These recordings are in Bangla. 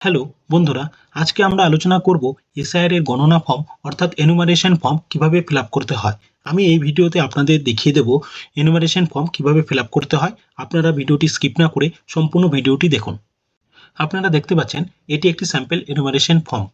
হ্যালো বন্ধুরা, আজকে আমরা আলোচনা করব এসআইআর এর গণনা ফর্ম অর্থাৎ এনুমারেশন ফর্ম কীভাবে ফিল করতে হয়। আমি এই ভিডিওতে আপনাদের দেখিয়ে দেব এনুমারেশন ফর্ম কীভাবে ফিল করতে হয়। আপনারা ভিডিওটি স্কিপ না করে সম্পূর্ণ ভিডিওটি দেখুন। আপনারা দেখতে পাচ্ছেন, এটি একটি স্যাম্পল এনুমারেশন ফর্ম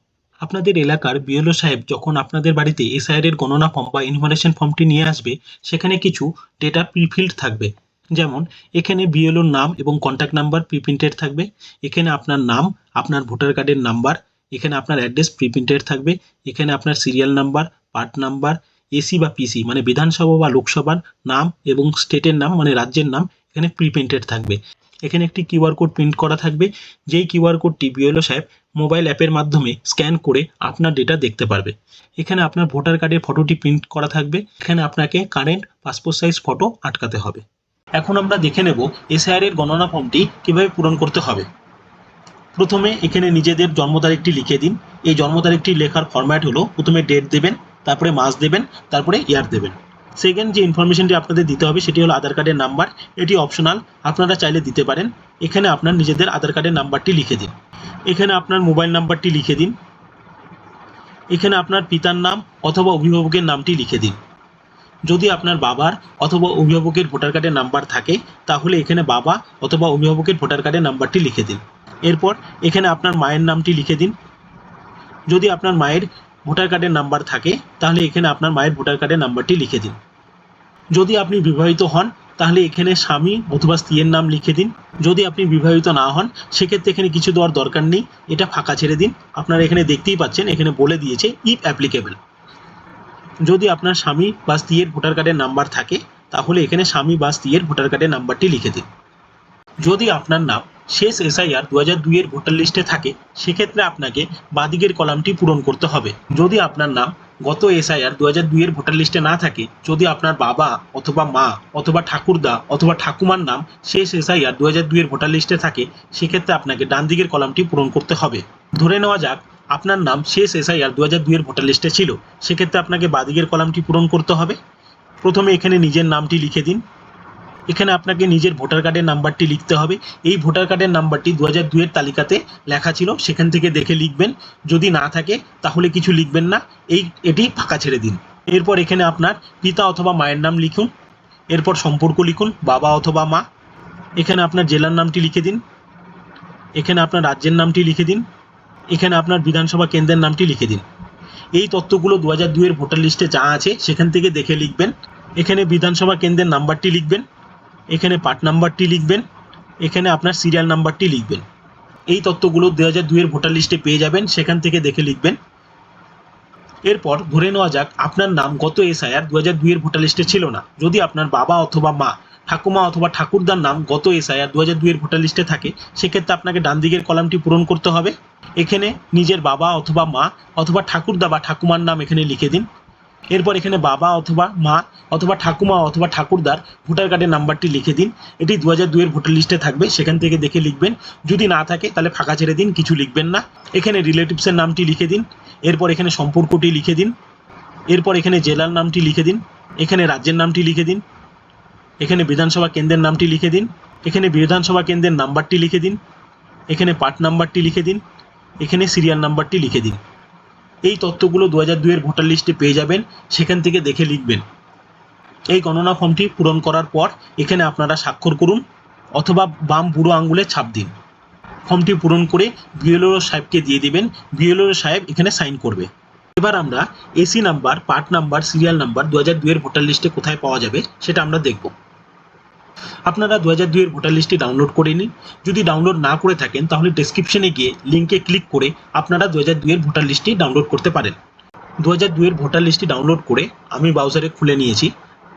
আপনাদের এলাকার বিএলও সাহেব যখন আপনাদের বাড়িতে এসআইআর এর গণনা ফর্ম বা এনুমারেশন ফর্মটি নিয়ে আসবে, সেখানে কিছু ডেটা প্রিফিল্ড থাকবে। যেমন, এখানে বিএলওর নাম এবং কন্ট্যাক্ট নাম্বার প্রিপ্রিন্টেড থাকবে, এখানে আপনার নাম, আপনার ভোটার কার্ডের নাম্বার এখানে আপনার অ্যাড্রেস প্রিপ্রিন্টেড থাকবে, এখানে আপনার serial number part number AC বা পিসি মানে বিধানসভা বা লোকসভার নাম এবং স্টেটের নাম মানে রাজ্যের নাম, এখানে প্রিপ্রিন্টেড থাকবে। এখানে একটি কিউআর কোড প্রিন্ট করা থাকবে, যেই কিউআর কোডটি বিএলও সাহেব মোবাইল অ্যাপের মাধ্যমে স্ক্যান করে আপনার ডেটা দেখতে পারবে। এখানে আপনার ভোটার কার্ডের ফটোটি প্রিন্ট করা থাকবে, এখানে আপনাকে কারেন্ট পাসপোর্ট সাইজ ফটো আটকাতে হবে। এখন আমরা দেখে নেব এসআইআর এর গণনা ফর্মটি কীভাবে পূরণ করতে হবে। প্রথমে এখানে নিজেদের জন্ম তারিখটি লিখে দিন। এই জন্ম তারিখটি লেখার ফরম্যাট হলো, প্রথমে ডেট দেবেন, তারপরে মাস দেবেন, তারপরে ইয়ার দেবেন। সেকেন্ড যে ইনফরমেশনটি আপনাদের দিতে হবে, সেটি হলো আধার কার্ডের নাম্বার এটি অপশনাল আপনারা চাইলে দিতে পারেন। এখানে আপনার নিজেদের আধার কার্ডের নাম্বারটি লিখে দিন। এখানে আপনার মোবাইল নাম্বারটি লিখে দিন। এখানে আপনার পিতার নাম অথবা অভিভাবকের নামটি লিখে দিন। যদি আপনার বাবার অথবা অভিভাবকের ভোটার কার্ডের নাম্বার থাকে, তাহলে এখানে বাবা অথবা অভিভাবকের ভোটার কার্ডের নাম্বারটি লিখে দিন। এরপর এখানে আপনার মায়ের নামটি লিখে দিন। যদি আপনার মায়ের ভোটার কার্ডের নাম্বার থাকে, তাহলে এখানে আপনার মায়ের ভোটার কার্ডের নাম্বারটি লিখে দিন। যদি আপনি বিবাহিত হন, তাহলে এখানে স্বামী অথবা স্ত্রীর নাম লিখে দিন। যদি আপনি বিবাহিত না হন, সেক্ষেত্রে এখানে কিছু দেওয়ার দরকার নেই, এটা ফাঁকা ছেড়ে দিন। আপনারা এখানে দেখতেই পাচ্ছেন, এখানে বলে দিয়েছে ইফ অ্যাপ্লিকেবল যদি আপনার স্বামী বা স্ত্রীর ভোটার কার্ডের নাম্বার থাকে, তাহলে এখানে স্বামী বা স্ত্রীর ভোটার কার্ডের নাম্বারটি লিখে দিন। যদি আপনার নাম শেষ এসআইআর দু হাজার দুইয়ের ভোটার লিস্টে থাকে, সেক্ষেত্রে আপনাকে বাদিকের কলামটি পূরণ করতে হবে। যদি আপনার নাম গত এসআইআর দু হাজার দুইয়ের ভোটার লিস্টে না থাকে, যদি আপনার বাবা অথবা মা অথবা ঠাকুরদা অথবা ঠাকুমার নাম শেষ এসআইআর দু হাজার দুইয়ের ভোটার লিস্টে থাকে, সেক্ষেত্রে আপনাকে ডান দিকের কলামটি পূরণ করতে হবে। ধরে নেওয়া যাক আপনার নাম শেষ এসআইআর দু হাজার দুইয়ের ভোটার লিস্টে ছিল, সেক্ষেত্রে আপনাকে বাদিকের কলামটি পূরণ করতে হবে? প্রথমে এখানে নিজের নামটি লিখে দিন। এখানে আপনাকে নিজের ভোটার কার্ডের নাম্বারটি লিখতে হবে। এই ভোটার কার্ডের নাম্বারটি দু হাজার দুইয়ের তালিকাতে লেখা ছিল, সেখান থেকে দেখে লিখবেন। যদি না থাকে, তাহলে কিছু লিখবেন না। এই, এটি ফাঁকা ছেড়ে দিন। এরপর এখানে আপনার পিতা অথবা মায়ের নাম লিখুন। এরপর সম্পর্ক লিখুন, বাবা অথবা মা। এখানে আপনার জেলার নামটি লিখে দিন। এখানে আপনার রাজ্যের নামটি লিখে দিন। এখানে আপনার বিধানসভা কেন্দ্রের নামটি লিখে দিন। এই তথ্যগুলো দু হাজার দুইয়ের ভোটার লিস্টে যা আছে সেখান থেকে দেখে লিখবেন। এখানে বিধানসভা কেন্দ্রের নাম্বারটি লিখবেন। এখানে পার্ট নাম্বারটি লিখবেন। এখানে আপনার সিরিয়াল নাম্বারটি লিখবেন। এই তথ্যগুলো দু হাজার দুইয়ের ভোটার লিস্টে পেয়ে যাবেন, সেখান থেকে দেখে লিখবেন। এরপর ধরে নেওয়া যাক আপনার নাম গত এসআইআর? দু হাজার দুইয়ের ভোটার লিস্টে ছিল না। যদি আপনার বাবা অথবা মা ঠাকুমা অথবা ঠাকুরদার নাম গত এসআইআর দু হাজার দুইয়ের ভোটার লিস্টে থাকে, সেক্ষেত্রে আপনাকে ডান দিকের কলামটি পূরণ করতে হবে। এখানে নিজের বাবা অথবা মা অথবা ঠাকুরদা বা ঠাকুমার নাম এখানে লিখে দিন। এরপর এখানে বাবা অথবা মা অথবা ঠাকুমা অথবা ঠাকুরদার ভোটার কার্ডের নাম্বারটি লিখে দিন। এটি দু হাজার দুইয়ের ভোটার লিস্টে থাকবে, সেখান থেকে দেখে লিখবেন। যদি না থাকে, তাহলে ফাঁকা ছেড়ে দিন, কিছু লিখবেন না। এখানে রিলেটিভসের নামটি লিখে দিন। এরপর এখানে সম্পর্কটি লিখে দিন। এরপর এখানে জেলার নামটি লিখে দিন। এখানে রাজ্যের নামটি লিখে দিন। এখানে বিধানসভা কেন্দ্রের নামটি লিখে দিন। এখানে বিধানসভা কেন্দ্রের নাম্বারটি লিখে দিন। এখানে পার্ট নাম্বারটি লিখে দিন। এখানে সিরিয়াল নাম্বারটি লিখে দিন। এই তথ্যগুলো দু হাজার দুইয়ের ভোটার লিস্টে পেয়ে যাবেন। সেখান থেকে দেখে লিখবেন। এই গণনা ফর্মটি পূরণ করার পর এখানে আপনারা স্বাক্ষর করুন অথবা বাম বুড়ো আঙ্গুলে ছাপ দিন। ফর্মটি পূরণ করে বিএলও সাহেবকে দিয়ে দিবেন। বিএলও সাহেব এখানে সাইন করবে। এবার আমরা AC number, part number, serial number দু হাজার দুইয়ের ভোটার লিস্টে কোথায় পাওয়া যাবে সেটা আমরা দেখব। আপনারা দু হাজার দুইয়ের ভোটার লিস্টটি ডাউনলোড করে নিন। যদি ডাউনলোড না করে থাকেন, তাহলে ডেসক্রিপশনে গিয়ে লিঙ্কে ক্লিক করে আপনারা দু হাজার দুইয়ের ভোটার লিস্টটি ডাউনলোড করতে পারেন। দু হাজার দুইয়ের ভোটার লিস্টটি ডাউনলোড করে আমি ব্রাউজারে খুলে নিয়েছি।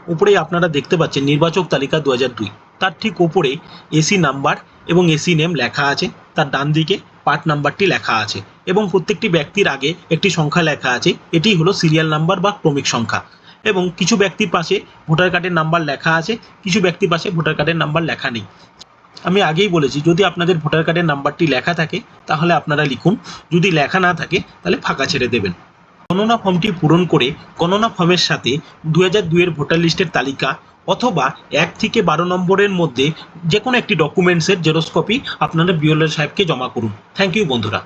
উপরে আপনারা দেখতে পাচ্ছেন নির্বাচক তালিকা দু হাজার দুই। তার ঠিক ওপরে এসি নাম্বার এবং এসি নেম লেখা আছে। তার ডান দিকে পার্ট নাম্বারটি লেখা আছে। এবং প্রত্যেকটি ব্যক্তির আগে একটি সংখ্যা লেখা আছে। এটি হলো সিরিয়াল নাম্বার বা ক্রমিক সংখ্যা। এবং কিছু ব্যক্তির পাশে ভোটার কার্ডের নাম্বার লেখা আছে, কিছু ব্যক্তির পাশে ভোটার কার্ডের নাম্বার লেখা নেই। আমি আগেই বলেছি, যদি আপনাদের ভোটার কার্ডের নাম্বারটি লেখা থাকে, তাহলে আপনারা লিখুন। যদি লেখা না থাকে, তাহলে ফাঁকা ছেড়ে দেবেন। গণনা ফর্মটি পূরণ করে গণনা ফর্মের সাথে দু হাজার দুইয়ের ভোটার লিস্টের তালিকা অথবা এক থেকে বারো নম্বরের মধ্যে যে কোনো একটি ডকুমেন্টসের জেরক্স কপি আপনারা বিওলার সাহেবকে জমা করুন। থ্যাংক ইউ বন্ধুরা।